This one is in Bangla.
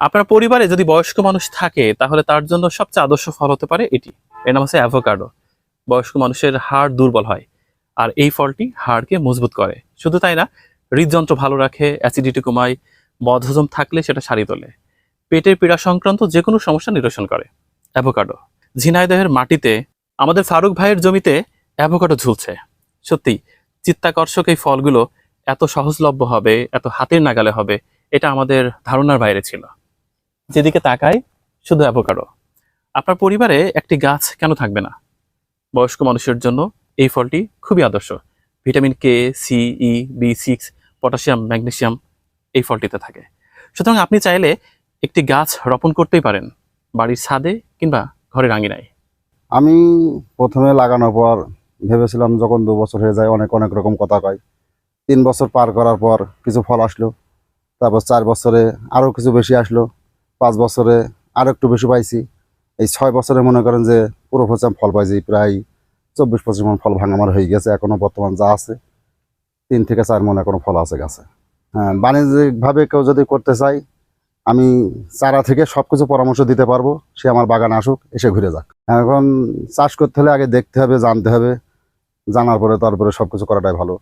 আপনার পরিবারে যদি বয়স্ক মানুষ থাকে, তাহলে তার জন্য সবচেয়ে আদর্শ ফল হতে পারে এটি। এর নাম হচ্ছে অ্যাভোকাডো বয়স্ক মানুষের হাড় দুর্বল হয়, আর এই ফলটি হাড়কে মজবুত করে। শুধু তাই না, হৃদযন্ত্র ভালো রাখে অ্যাসিডিটি কমায়, বদহজম থাকলে সেটা সারি তোলে। পেটের পীড়া সংক্রান্ত যে কোনো সমস্যা নিরসন করে। অ্যাভোকাডো ঝিনাইদহের মাটিতে আমাদের ফারুক ভাইয়ের জমিতে অ্যাভোকাডো ঝুলছে। সত্যি, চিত্তাকর্ষক এই ফলগুলো এত সহজলভ্য হবে, এত হাতের নাগালে হবে, এটা আমাদের ধারণার বাইরে ছিল। যেদিকে তাকাই শুধু অ্যাভোকাডো। আপনার পরিবারে একটি গাছ কেন থাকবে না? বয়স্ক মানুষের জন্য এই ফলটি খুবই আদর্শ। Vitamin K C E B six potassium, magnesium এই ফলটিতে থাকে। সুতরাং আপনি চাইলে একটি গাছ রোপণ করতেই পারেন, বাড়ির ছাদে কিংবা ঘরের আঙিনায়। আমি প্রথমে লাগানোর পর ভেবেছিলাম যখন দু বছর হয়ে যায় অনেক অনেক রকম কথা কয়। তিন বছর পার করার পর কিছু ফল আসলো, তারপর চার বছরে আরও কিছু বেশি আসলো। পাঁচ বছরে আর একটু বেশি পাইছি। এই ছয় বছরে মনে করেন যে পুরো ফসল ফল পাইছি, প্রায় চব্বিশ পঁচিশ মন ফল ভাঙা আমার হয়ে গেছে এখনও বর্তমান যা আছে, তিন থেকে চার মন এখনও ফল আছে গাছে। হ্যাঁ বাণিজ্যিকভাবে কেউ যদি করতে চায়, আমি চারা থেকে সব কিছু পরামর্শ দিতে পারব, সে আমার বাগান আসুক, এসে ঘুরে যাক। এখন চাষ করতে হলে আগে দেখতে হবে, জানতে হবে, জানার পরে তারপরে সব কিছু করাটাই ভালো।